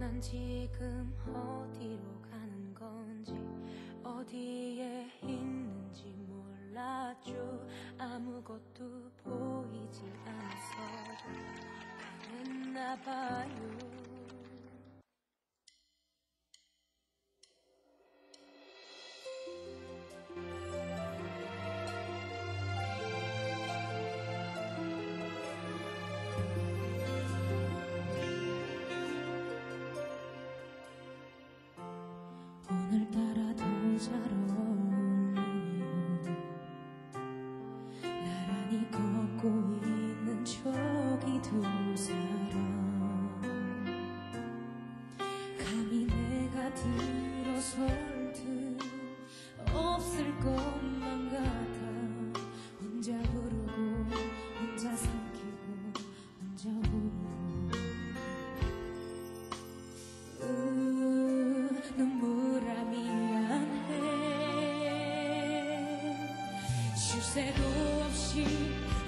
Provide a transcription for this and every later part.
난 지금 어디로 가는 건지 어디에 있는지 몰랐죠 아무것도 보이지 않아서 그랬나 봐요 설듯 없을 것만 같아. 혼자 부르고 혼자 삼키고 혼자 부르고. 으, 눈물아 미안해. 쉴 새도 없이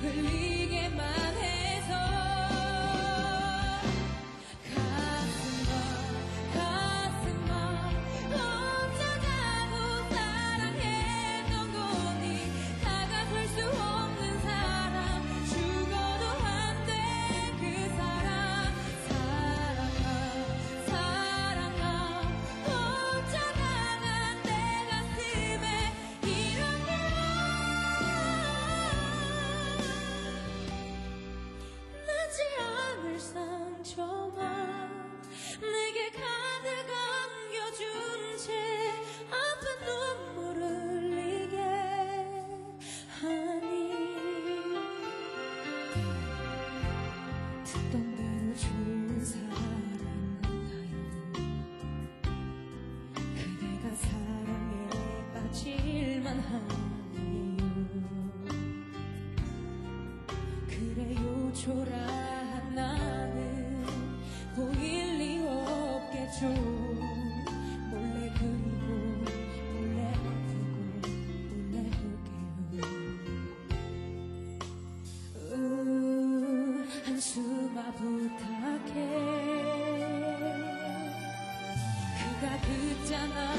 흘리 하네요 그래요 초라한 나는 보일 리 없겠죠 몰래 그리고 몰래 아프고 몰래 볼게요. 으, 한숨아 부탁해. 그가 듣잖아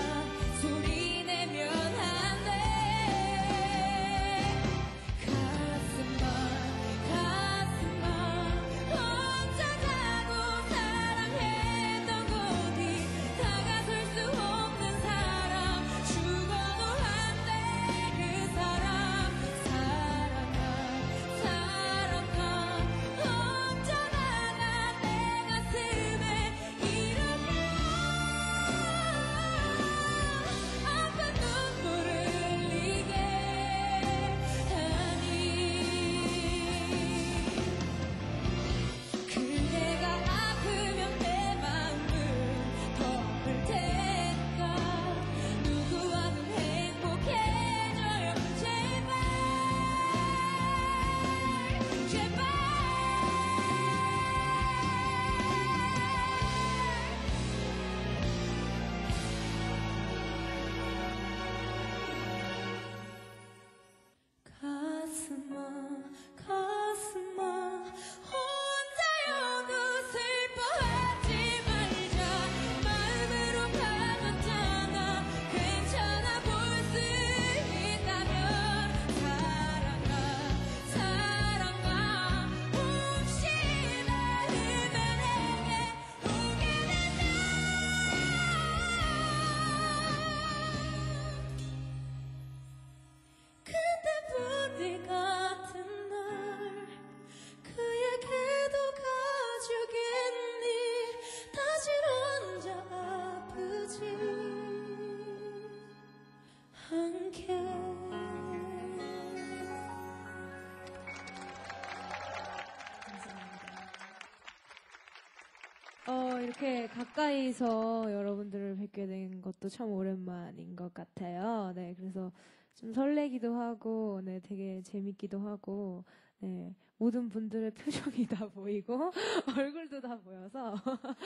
가까이서 여러분들을 뵙게 된 것도 참 오랜만인 것 같아요. 네, 그래서 좀 설레기도 하고, 네, 되게 재밌기도 하고, 네, 모든 분들의 표정이 다 보이고 얼굴도 다 보여서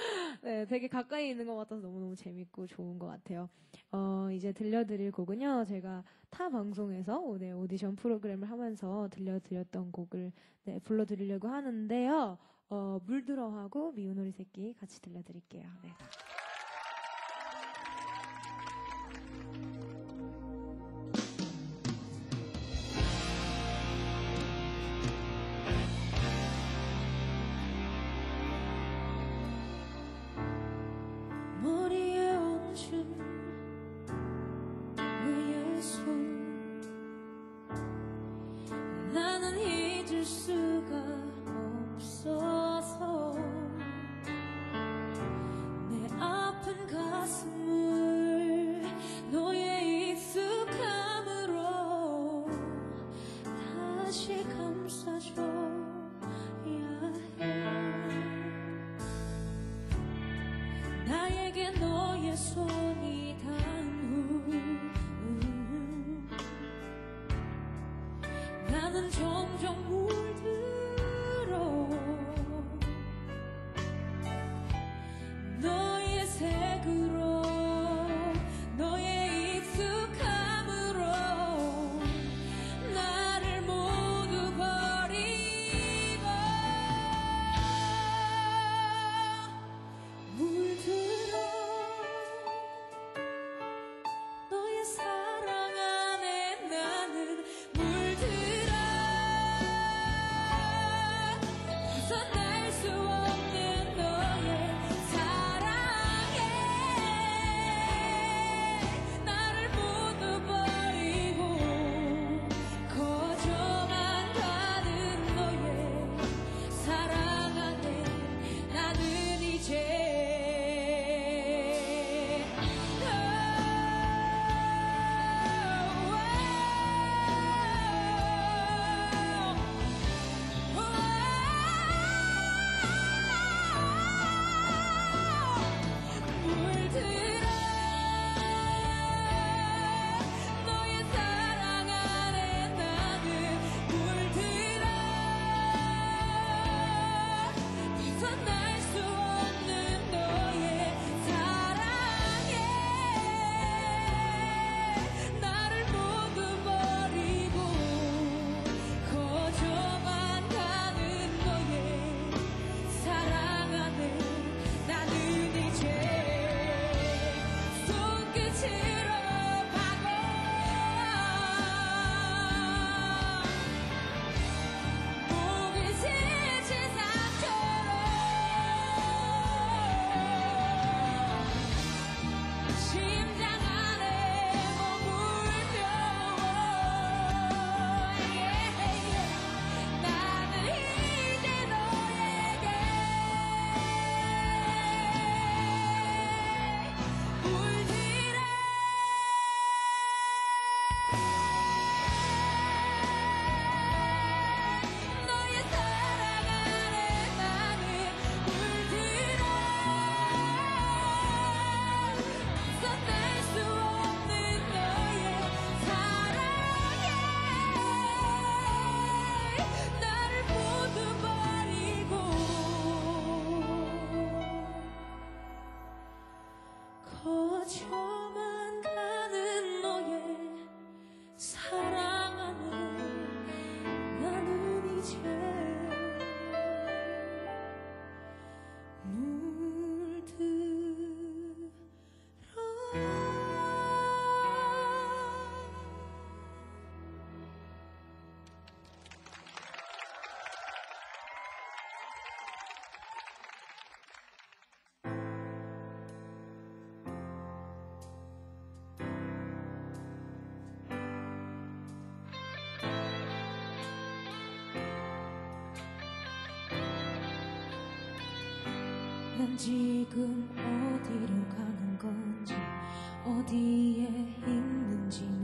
네, 되게 가까이 있는 것 같아서 너무너무 재밌고 좋은 것 같아요. 어, 이제 들려드릴 곡은요. 제가 타 방송에서 오늘 오디션 프로그램을 하면서 들려드렸던 곡을 네, 불러드리려고 하는데요. 어, 물들어하고 미운 오리 새끼 같이 들려드릴게요. 네. 손이 닿은 후 음. 나는 점점 난 지금 어디로 가는 건지 어디에 있는지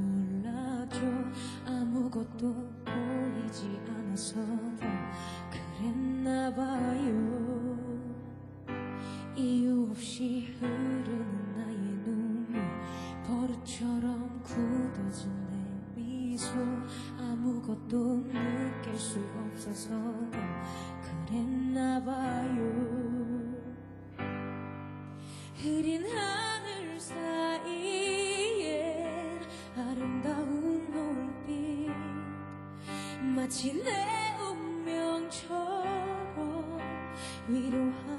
마치 내 운명처럼 위로하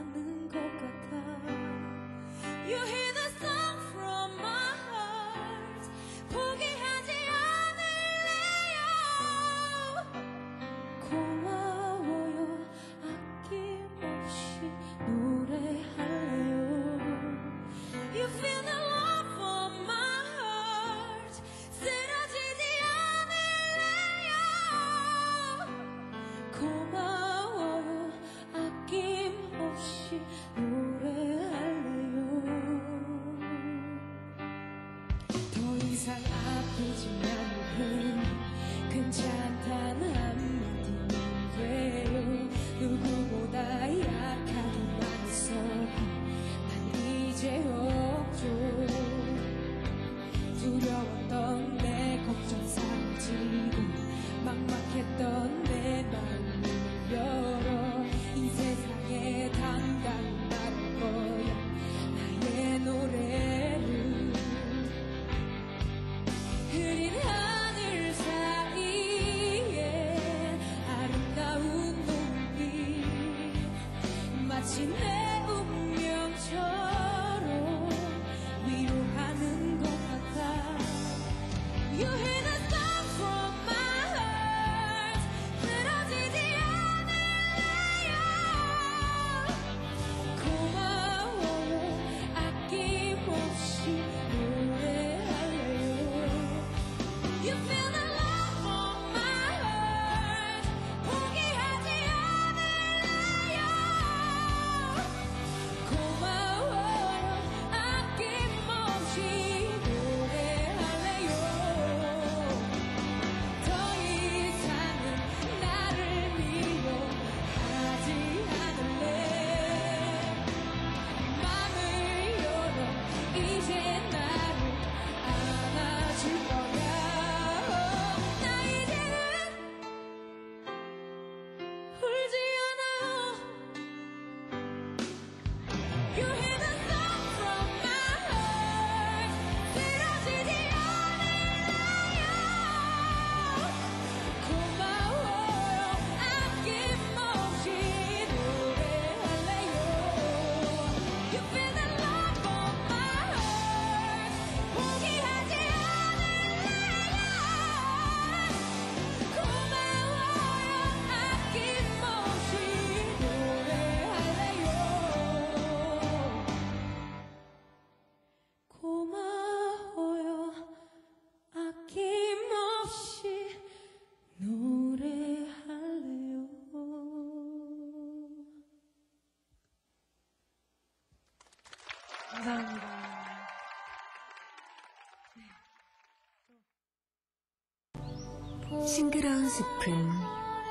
숲은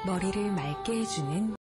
머리를 맑게 해주는